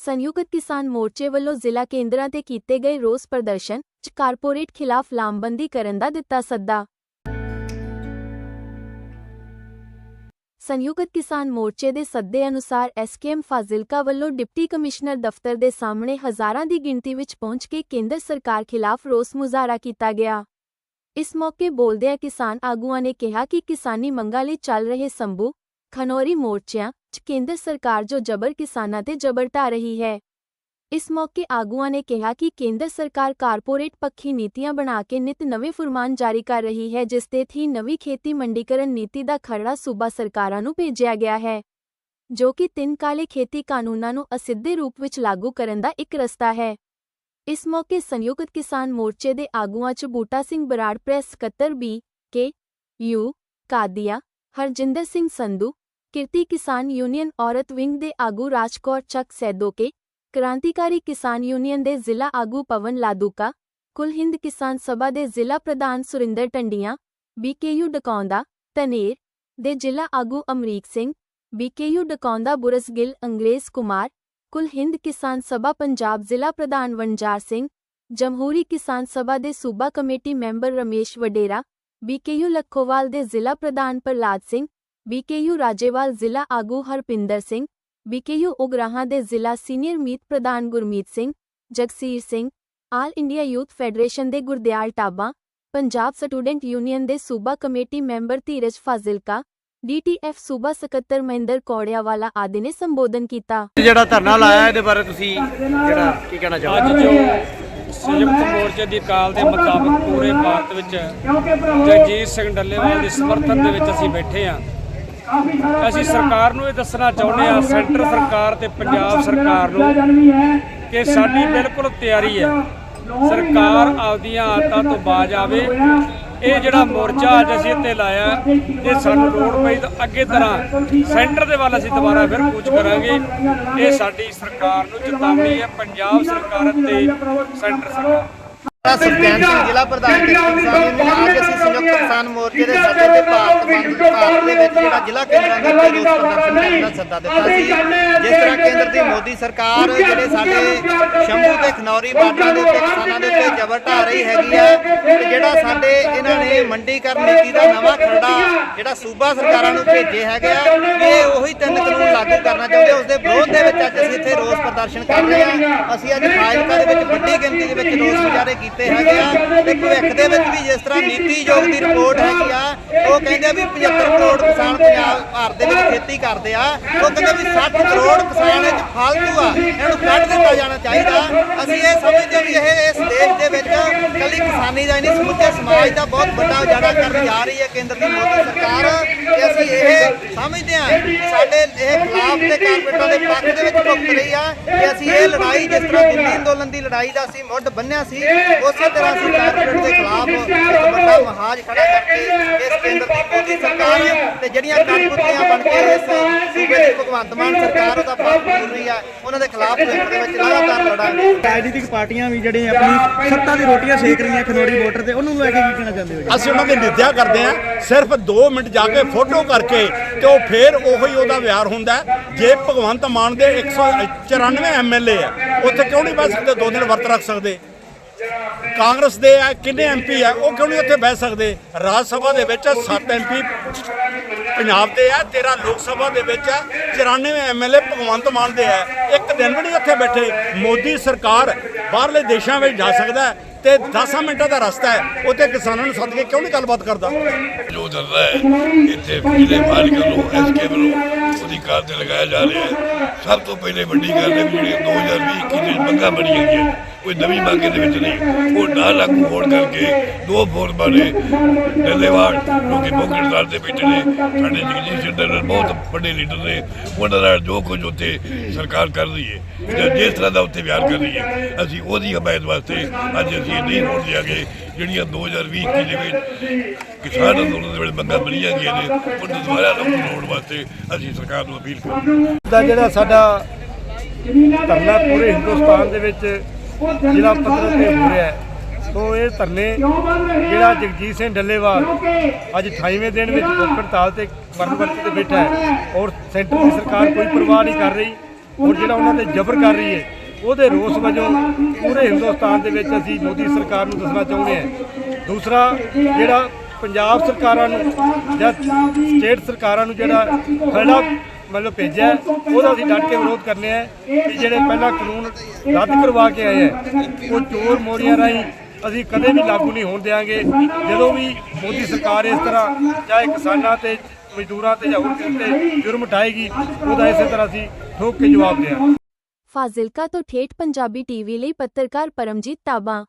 ਸੰਯੁਕਤ ਕਿਸਾਨ ਮੋਰਚੇ ਵੱਲੋਂ ਜ਼ਿਲ੍ਹਾ ਕੇਂਦਰਾਂ ਤੇ ਕੀਤੇ ਗਏ ਰੋਸ ਪ੍ਰਦਰਸ਼ਨ 'ਚ ਕਾਰਪੋਰੇਟ ਖਿਲਾਫ ਲਾਮਬੰਦੀ ਕਰਨ ਦਾ ਦਿੱਤਾ ਸੱਦਾ। ਸੰਯੁਕਤ ਕਿਸਾਨ ਮੋਰਚੇ ਦੇ ਸੱਦੇ ਅਨੁਸਾਰ ਐਸਕੇਐਮ ਫਾਜ਼ਿਲਕਾ ਵੱਲੋਂ ਡਿਪਟੀ ਕਮਿਸ਼ਨਰ ਦਫ਼ਤਰ ਦੇ ਸਾਹਮਣੇ ਹਜ਼ਾਰਾਂ ਦੀ ਗਿਣਤੀ ਵਿੱਚ ਪਹੁੰਚ ਕੇ ਕੇਂਦਰ ਸਰਕਾਰ ਖਿਲਾਫ ਰੋਸ ਮੁਜ਼ਾਹਰਾ ਕੀਤਾ ਗਿਆ। ਇਸ ਮੌਕੇ ਬੋਲਦਿਆਂ ਕਿਸਾਨ ਆਗੂਆਂ ਨੇ ਕਿਹਾ ਕਿ ਕਿਸਾਨੀ ਮੰਗਾਂ ਲਈ ਚੱਲ ਰਹੇ ਸੰਭੂ ਖਨੌਰੀ ਮੋਰਚਿਆਂ 'ਚ ਕੇਂਦਰ ਸਰਕਾਰ ਜੋ ਜਬਰ ਕਿਸਾਨਾਂ ਤੇ ਜਬਰ ਢਾ ਰਹੀ ਹੈ ਇਸ ਮੌਕੇ ਆਗੂਆਂ ਨੇ ਕਿਹਾ ਕਿ ਕੇਂਦਰ ਸਰਕਾਰ ਕਾਰਪੋਰੇਟ ਪੱਖੀ ਨੀਤੀਆਂ ਬਣਾ ਕੇ ਨਿਤ ਨਵੇਂ ਫੁਰਮਾਨ ਜਾਰੀ ਕਰ ਰਹੀ ਹੈ ਜਿਸ ਤੇ ਥੀ ਨਵੀਂ ਖੇਤੀ ਮੰਡੀਕਰਨ ਨੀਤੀ ਦਾ ਖਰੜਾ ਸੂਬਾ ਸਰਕਾਰਾਂ ਨੂੰ ਭੇਜਿਆ ਗਿਆ ਹੈ ਜੋ ਕਿ ਤਿੰਨ ਕਾਲੇ ਖੇਤੀ ਕਾਨੂੰਨਾਂ ਨੂੰ ਅਸਿੱਧੇ ਰੂਪ ਵਿੱਚ ਲਾਗੂ ਕਰਨ ਦਾ ਇੱਕ ਰਸਤਾ ਹੈ ਇਸ ਮੌਕੇ ਸੰਯੁਕਤ ਕਿਸਾਨ ਮੋਰਚੇ ਦੇ ਆਗੂਆਂ 'ਚ ਬੂਟਾ ਸਿੰਘ ਬਰਾੜ ਪ੍ਰੈਸ ਸਕੱਤਰ B K U Kadian Harjinder Singh Sandhu Kirti Kisan union ਔਰਤ ਵਿੰਗ ਦੇ ਆਗੂ ਰਾਜਕੌਰ ਚੱਕ ਸੈਦੋਕੇ ਕ੍ਰਾਂਤੀਕਾਰੀ ਕਿਸਾਨ ਯੂਨੀਅਨ ਦੇ ਜ਼ਿਲ੍ਹਾ ਆਗੂ ਪਵਨ ਲਾਦੂਕਾ ਕੁਲ ਹਿੰਦ ਕਿਸਾਨ ਸਭਾ ਦੇ ਜ਼ਿਲ੍ਹਾ ਪ੍ਰਧਾਨ ਸੁਰਿੰਦਰ ਟੰਡੀਆਂ ਬੀਕੇਯੂ ਡਕੌਂਦਾ ਤਨੇਰ ਦੇ ਜ਼ਿਲ੍ਹਾ ਆਗੂ ਅਮਰੀਕ ਸਿੰਘ ਬੀਕੇਯੂ ਡਕੌਂਦਾ ਬੁਰਸਗਿਲ ਅੰਗਰੇਜ਼ ਕੁਮਾਰ ਕੁਲ ਹਿੰਦ ਕਿਸਾਨ ਸਭਾ ਪੰਜਾਬ ਜ਼ਿਲ੍ਹਾ ਪ੍ਰਧਾਨ ਵਣਜਾਰ ਸਿੰਘ ਜਮਹੂਰੀ ਕਿਸਾਨ ਸਭਾ ਦੇ ਸੂਬਾ committee member Ramesh Vadera BKU Lakhowal ਦੇ ਜ਼ਿਲ੍ਹਾ ਪ੍ਰਧਾਨ ਪ੍ਰਲਾਦ ਸਿੰਘ ਬੀਕੇਯੂ ਰਾਜੇਵਾਲ ਜ਼ਿਲ੍ਹਾ ਆਗੂ ਹਰਪਿੰਦਰ ਸਿੰਘ ਬੀਕੇਯੂ ਉਗਰਾਹਾਂ ਦੇ ਜ਼ਿਲ੍ਹਾ ਸੀਨੀਅਰ ਮੀਤ ਪ੍ਰਧਾਨ Gurmeet Singh Jagsir Singh all India youth federation ਦੇ ਗੁਰਦਿਆਲ ਟਾਬਾ ਪੰਜਾਬ ਸਟੂਡੈਂਟ ਯੂਨੀਅਨ ਦੇ ਸੂਬਾ committee member Dheeraj Fazilka DTF ਸੂਬਾ ਸਕੱਤਰ ਮਹਿੰਦਰ ਕੌੜਿਆਵਾਲਾ ਆਦਿ ਨੇ ਸੰਬੋਧਨ ਕੀਤਾ। ਜਿਹੜਾ ਧਰਨਾ ਲਾਇਆ ਇਹਦੇ ਬਾਰੇ ਤੁਸੀਂ ਜਿਹੜਾ ਕੀ ਕਹਿਣਾ ਅੱਜ ਚਾਹੋਗੇ ਜੋ ਸੰਯੁਕਤ ਮੋਰਚੇ ਦੀ ਕਾਲ ਦੇ ਮੁਤਾਬਕ ਪੂਰੇ ਭਾਰਤ ਵਿੱਚ ਜਗਜੀਤ ਸਿੰਘ ਡੱਲੇਵਾਲ ਦੇ ਸਮਰਥਨ ਦੇ ਵਿੱਚ ਅਸੀਂ ਬੈਠੇ ਹਾਂ। ਅਸੀਂ ਸਰਕਾਰ ਨੂੰ ਇਹ ਦੱਸਣਾ ਚਾਹੁੰਦੇ ਹਾਂ ਸੈਂਟਰ ਸਰਕਾਰ ਤੇ ਪੰਜਾਬ ਸਰਕਾਰ ਨੂੰ ਕਿ ਸਾਡੀ ਬਿਲਕੁਲ ਤਿਆਰੀ ਹੈ। ਸਰਕਾਰ ਆਪਦੀਆਂ ਆਦਤਾਂ ਤੋਂ ਬਾਜ ਆਵੇ। ਇਹ ਜਿਹੜਾ ਮੋਰਚਾ ਅੱਜ ਅਸੀਂ ਇੱਥੇ ਲਾਇਆ ਇਹ ਸਾਨੂੰ ਲੋੜ ਪਈ ਤਾਂ ਅੱਗੇ ਤਰ੍ਹਾਂ ਸੈਂਟਰ ਦੇ ਵੱਲ ਅਸੀਂ ਦੁਬਾਰਾ ਫਿਰ ਕੂਚ ਕਰਾਂਗੇ। ਇਹ ਸਾਡੀ ਸਰਕਾਰ ਨੂੰ ਚੇਤਾਵਨੀ ਹੈ ਪੰਜਾਬ ਸਰਕਾਰ ਤੇ ਸੈਂਟਰ ਸਰਕਾਰ। ਮੇਰਾ ਸੁਖਚੈਨ ਸਿੰਘ ਜ਼ਿਲ੍ਹਾ ਪ੍ਰਧਾਨ ਕਿਸਾਨ ਯੂਨੀਅਨ ਅੱਜ ਅਸੀਂ ਸੰਯੁਕਤ ਕਿਸਾਨ ਮੋਰਚੇ ਦੇ ਸੱਦੇ ਤੇ ਭਾਰਤ ਬੰਦ ਭਾਰਤ ਦੇ ਵਿੱਚ ਜਿਹੜਾ ਜ਼ਿਲ੍ਹਾ ਕੇਂਦਰਾਂ ਦੇ ਦਾ ਸੱਦਾ ਦਿੱਤਾ ਸੀ। ਜਿਸ ਤਰ੍ਹਾਂ ਕੇਂਦਰ ਦੀ ਮੋਦੀ ਸਰਕਾਰ ਜਿਹੜੇ ਸਾਡੇ ਸ਼ੰਭੂ ਤੇ ਖਨੌਰੀ ਬਾਰਡਰਾਂ ਦੇ ਉੱਤੇ ਕਿਸਾਨਾਂ ਦੇ ਉੱਤੇ ਜ਼ਬਰ ਢਾ ਰਹੀ ਹੈਗੀ ਆ ਤੇ ਜਿਹੜਾ ਸਾਡੇ ਇਹਨਾਂ ਨੇ ਮੰਡੀਕਰਨ ਨੀਤੀ ਦਾ ਨਵਾਂ ਖਰੜਾ ਜਿਹੜਾ ਸੂਬਾ ਸਰਕਾਰਾਂ ਨੂੰ ਭੇਜੇ ਹੈਗੇ ਆ, ਇਹ ਉਹੀ ਤਿੰਨ ਕਾਨੂੰਨ ਲਾਗੂ ਕਰਨਾ ਚਾਹੁੰਦੇ ਉਸ ਦੇ ਵਿਰੋਧ ਦੇ ਵਿੱਚ ਅੱਜ ਅਸੀਂ ਇੱਥੇ ਰੋਸ ਪ੍ਰਦਰਸ਼ਨ ਕਰ ਰਹੇ ਹਾਂ ਅਸੀਂ ਅੱਜ ਫਾਜ਼ਿਲਕਾ ਦੇ ਵਿੱਚ ਵੱਡੀ ਗਿਣਤੀ ਦੇ ਵਿੱਚ ਰੋਸ ਮੁਜ਼ਾਹਰੇ ਕੀਤੇ ਹੈਗੇ ਆ। ਤੇ ਭਵਿੱਖ ਦੇ ਵਿੱਚ ਵੀ ਜਿਸ ਤਰ੍ਹਾਂ ਨੀਤੀ ਯੋਗ ਦੀ ਰਿਪੋਰਟ ਹੈਗੀ ਆ, ਉਹ ਕਹਿੰਦੇ ਆ ਵੀ 75 ਕਰੋੜ ਕਿਸਾਨ ਪੰਜਾਬ, ਭਾਰਤ ਦੇ ਵਿੱਚ ਖੇਤੀ ਕਰਦੇ ਆ। ਉਹ ਕਹਿੰਦੇ ਵੀ 60 ਕਰੋੜ ਕਿਸਾਨ ਇਹ ਫਾਲਤੂ ਆ, ਇਹਨੂੰ ਕੱਢ ਦਿੱਤਾ ਜਾਣਾ ਚਾਹੀਦਾ। ਅਸੀਂ ਇਹ ਸਮਝਦੇ ਹਾਂ ਵੀ ਇਹ ਇਸ ਦੇਸ਼ ਦੇ ਵਿੱਚ ਕੱਲੀ ਕਿਸਾਨੀ ਦਾ ਹੀ ਨਹੀਂ, ਸਮੁੱਚੇ ਸਮਾਜ ਦਾ ਬਹੁਤ ਵੱਡਾ ਉਜਾੜਾ ਕਰਨ ਜਾ ਰਹੀ ਹੈ ਕੇਂਦਰ ਦੀ ਮੋਦੀ ਸਰਕਾਰ ਤੇ ਅਸੀਂ ਇਹ ਸਮਝਦੇ ਹਾਂ ਕਿ ਸਾਡੇ ਇਹ ਖਿਲਾਫ ਤੇ ਕਾਰਪੋਰੇਟਾਂ ਦੇ ਪੱਖ ਦੇ ਵਿੱਚ ਭੁਗਤ ਰਹੀ ਆ, ਕਿ ਅਸੀਂ ਇਹ ਲੜਾਈ ਜਿਸ ਤਰ੍ਹਾਂ ਦਿੱਲੀ ਅੰਦੋਲਨ ਦੀ ਲੜਾਈ ਦਾ ਅਸੀਂ ਮੁੱਢ ਬੰਨਿਆ ਸੀ, ਉਸੇ ਤਰ੍ਹਾਂ ਅਸੀਂ ਕਾਰਪੋਰੇਟ ਦੇ ਖਿਲਾਫ ਇੱਕ ਵੱਡਾ ਮਹਾਜ ਖੜਾ ਕਰਕੇ ਇਸ ਕੇਂਦਰ ਦੀ ਮੋਦੀ ਸਰਕਾਰ ਤੇ ਜਿਹੜੀਆਂ ਕਾਰਪੋਰੇਟਾਂ ਬਣ ਕੇ ਇਸ ਸੂਬੇ ਦੀ ਭਗਵੰਤ ਮਾਨ ਸਰਕਾਰ, ਉਹਦਾ ਪੱਖ ਆ ਉਹਨਾਂ ਦੇ ਖਿਲਾਫ ਭਵਿੱਖ ਦੇ ਵਿੱਚ ਲਗਾਤਾਰ ਲੜਾਂਗੇ ਰਾਜਨੀਤਿਕ ਪਾਰਟੀਆਂ ਵੀ ਜਿਹੜੇ ਆਪਣੀ ਸੱਤਾ ਦੀ ਰੋਟੀਆਂ ਸੇਕ ਰਹੀਆਂ ਖਨੋਰੀ ਵੋਟਰ ਤੇ ਉਹਨੂੰ ਲੈ ਕੇ ਕੀ ਕਹਿਣਾ ਚਾਹੁੰਦੇ ਹੋ ਅਸੀਂ ਉਹਨਾਂ ਦੀ ਨਿੰਦਿਆ ਕਰਦੇ ਹਾਂ ਸਿਰਫ 2 ਮਿੰਟ ਜਾ ਕੇ ਫੋਟੋ ਕਰਕੇ ਤੇ ਉਹ ਫੇਰ ਉਹੀ ਉਹਦਾ ਵਿਹਾਰ ਹੁੰਦਾ। ਜੇ ਭਗਵੰਤ ਮਾਨ ਦੇ 194 ਐਮਐਲਏ ਆ ਉੱਥੇ ਕਿਉਂ ਨਹੀਂ ਬਹਿ ਸਕਦੇ ਦੋ ਦਿਨ ਵਰਤ ਰੱਖ ਸਕਦੇ? ਕਾਂਗਰਸ ਦੇ ਆ, ਕਿੰਨੇ ਐਮਪੀ ਆ, ਉਹ ਕਿਉਂ ਨਹੀਂ ਉੱਥੇ ਬਹਿ ਸਕਦੇ? ਰਾਜ ਸਭਾ ਦੇ ਵਿੱਚ 7 ਐਮਪੀ ਪੰਜਾਬ ਦੇ ਆ 13 ਲੋਕ ਸਭਾ ਦੇ ਵਿੱਚ ਆ 94 ਐਮਐਲਏ ਭਗਵੰਤ ਮਾਨ ਦੇ ਆ। ਇੱਕ ਦਿਨ ਵੀ ਨਹੀਂ ਉੱਥੇ ਬੈਠੇ। ਮੋਦੀ ਸਰਕਾਰ ਬਾਹਰਲੇ ਦੇਸ਼ਾਂ ਵਿੱਚ ਜਾ ਸਕਦਾ ਹੈ ਤੇ 10 ਮਿੰਟਾਂ ਦਾ ਰਸਤਾ ਹੈ। ਉੱਥੇ ਕਿਸਾਨਾਂ ਨੂੰ ਸੱਦ ਕੇ ਕਿਉਂ ਨਹੀਂ ਗੱਲਬਾਤ ਕਰਦਾ? ਜੋ ਚੱਲ ਰਿਹਾ ਹੈ, ਇੱਥੇ ਜ਼ਿਲ੍ਹੇ ਮਾਲਕ ਵੱਲੋਂ ਐਸਕੇ ਵੱਲੋਂ ਉਹਦੀ ਕਾਰ ਤੇ ਲਗਾਇਆ ਜਾ ਰਿਹਾ ਹੈ। ਸਭ ਤੋਂ ਪਹਿਲੇ ਵੱਡੀ ਗੱਲ ਹੈ ਵੀ ਜਿਹੜੀ 2020 21 ਦੇ ਮੰਗਾਂ ਬਣੀਆਂ ਗਈਆਂ ਕੋਈ ਨਵੀਂ ਮੰਗ ਦੇ ਵਿੱਚ ਨਹੀਂ। ਉਹ ਨਾ ਲਾਗੂ ਹੋਣ ਕਰਕੇ ਦੋ ਫੋਰਮਾਂ ਨੇ, ਡੱਲੇਵਾਲ, ਲੋਕੀ ਮੁੱਖ ਤੇ ਬੈਠੇ ਨੇ, ਸਾਡੇ ਜਗਜੀਤ ਸਿੰਘ ਡੱਲੇਵਾਲ ਬਹੁਤ ਵੱਡੇ ਲੀਡਰ ਨੇ, ਉਹਨਾਂ ਨਾਲ ਜੋ ਕੁਝ ਉੱਥੇ ਸਰਕਾਰ ਕਰ ਰਹੀ ਹੈ, ਜਾਂ ਜਿਸ ਤਰ੍ਹਾਂ ਦਾ ਉੱਥੇ ਬਿਆਨ ਕਰ ਰਹੀ ਹੈ, ਅਸੀਂ ਉਹਦੀ ਹਮਾਇਤ ਵਾਸਤੇ ਅੱਜ ਅਸੀਂ ਇਹ ਨਹੀਂ ਹੋਣ ਦਿਆਂਗੇ ਜਿਹੜੀਆਂ 2020 21 ਦੇ ਵਿੱਚ ਕਿਸਾਨ ਅੰਦੋਲਨ ਦੇ ਵੇਲੇ ਮੰਗਾਂ ਬਣੀਆਂ ਗਈਆਂ ਨੇ ਉਹਨਾਂ ਦੁਆਰਾ ਲਾਗੂ ਹੋਣ ਵਾਸਤੇ ਅਸੀਂ ਸਰਕਾਰ ਨੂੰ ਅਪੀਲ ਕਰਾਂਗੇ। ਦਾ ਜਿਹੜਾ ਸਾਡਾ ਧਰਨਾ ਪੂਰੇ ਹਿੰਦੁਸਤਾਨ ਦੇ ਵਿੱਚ ਜਿਹੜਾ ਪੱਧਰ ਤੇ ਹੋ ਰਿਹਾ ਹੈ ਸੋ ਇਹ ਧਰਨੇ ਜਿਹੜਾ ਜਗਜੀਤ ਸਿੰਘ ਡੱਲੇਵਾਲ ਅੱਜ 28ਵੇਂ ਦਿਨ ਵਿੱਚ ਭੁੱਖ ਹੜਤਾਲ ਤੇ ਮਰਨ ਤੇ ਬੈਠਾ ਹੈ, ਔਰ ਸੈਂਟਰ ਦੀ ਸਰਕਾਰ ਕੋਈ ਪਰਵਾਹ ਨਹੀਂ ਕਰ ਰਹੀ, ਔਰ ਜਿਹੜਾ ਉਹਨਾਂ ਤੇ ਜ਼ਬਰ ਕਰ ਰਹੀ ਹੈ ਉਹਦੇ ਰੋਸ ਵਜੋਂ, ਪੂਰੇ ਹਿੰਦੁਸਤਾਨ ਦੇ ਵਿੱਚ ਅਸੀਂ ਮੋਦੀ ਸਰਕਾਰ ਨੂੰ ਦੱਸਣਾ ਚਾਹੁੰਦੇ ਹਾਂ। ਦੂਸਰਾ, ਜਿਹੜਾ ਪੰਜਾਬ ਸਰਕਾਰਾਂ ਨੂੰ ਜਾਂ ਸਟੇਟ ਸਰਕਾਰਾਂ ਨੂੰ ਜਿਹੜਾ ਖੜਾ ਮਤਲਬ ਭੇਜਿਆ ਉਹਦਾ ਅਸੀਂ ਡਟ ਕੇ ਵਿਰੋਧ ਕਰਨੇ ਆ ਕਿ ਜਿਹੜੇ ਪਹਿਲਾਂ ਕਾਨੂੰਨ ਰੱਦ ਕਰਵਾ ਕੇ ਆਏ ਹੈ, ਉਹ ਚੋਰ ਮੋਰੀਆਂ ਰਾਹੀਂ ਅਸੀਂ ਕਦੇ ਵੀ ਲਾਗੂ ਨਹੀਂ ਹੋਣ ਦੇਵਾਂਗੇ ਜਦੋਂ ਵੀ ਮੋਦੀ ਸਰਕਾਰ ਇਸ ਤਰ੍ਹਾਂ ਚਾਹੇ ਕਿਸਾਨਾਂ ਤੇ, ਮਜ਼ਦੂਰਾਂ ਤੇ ਜਾਂ ਹੋਰ ਕਿਸੇ ਤੇ ਜੁਰਮ ਢਾਏਗੀ ਉਹਦਾ ਇਸੇ ਤਰ੍ਹਾਂ ਅਸੀਂ ਠੋਕ ਕੇ ਜਵਾਬ ਦੇਵਾਂਗੇ। ਫਾਜ਼ਿਲਕਾ ਤੋਂ ਠੇਠ ਪੰਜਾਬੀ ਟੀਵੀ ਲਈ ਪੱਤਰਕਾਰ ਪਰਮਜੀਤ ਤਾਬਾ।